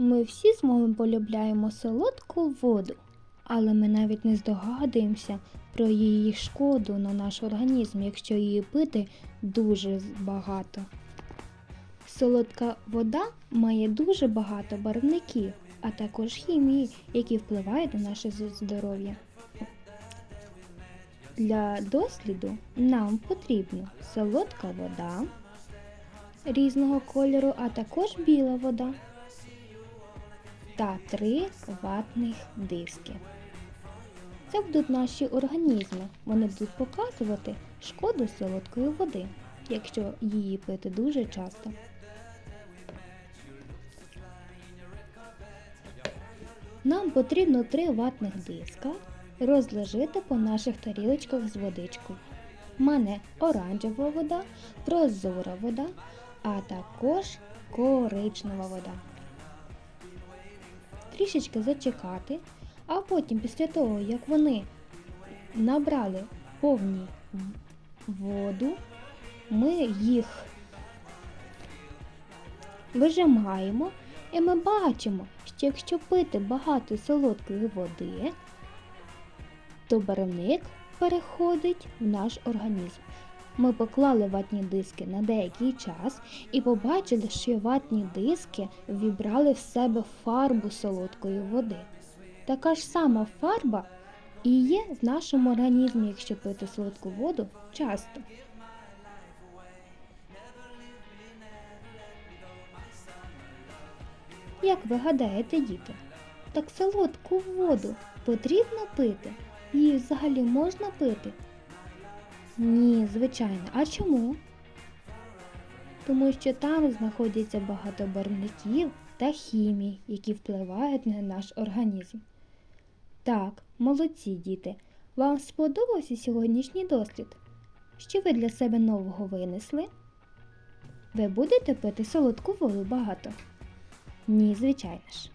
Ми всі з вами полюбляємо солодку воду, але ми навіть не здогадуємося про її шкоду на наш організм, якщо її пити дуже багато. Солодка вода має дуже багато барвників, а також хімії, які впливають на наше здоров'я. Для досліду нам потрібна солодка вода різного кольору, а також біла вода та три ватних диски. Це будуть наші організми. Вони будуть показувати шкоду солодкої води, якщо її пити дуже часто. Нам потрібно три ватних диска розложити по наших тарілочках з водичкою. У мене оранжева вода, прозора вода, а також коричнева вода. Трішечки зачекати, а потім, після того, як вони набрали повні воду, ми їх вижимаємо і ми бачимо, що якщо пити багато солодкої води, то барвник переходить в наш організм. Ми поклали ватні диски на деякий час і побачили, що ватні диски вібрали в себе фарбу солодкої води. Така ж сама фарба і є в нашому організмі, якщо пити солодку воду часто. Як ви гадаєте, діти? Так солодку воду потрібно пити? Її взагалі можна пити? Ні, звичайно. А чому? Тому що там знаходяться багато барвників та хімії, які впливають на наш організм. Так, молодці діти. Вам сподобався сьогоднішній дослід? Що ви для себе нового винесли? Ви будете пити солодку воду багато? Ні, звичайно ж.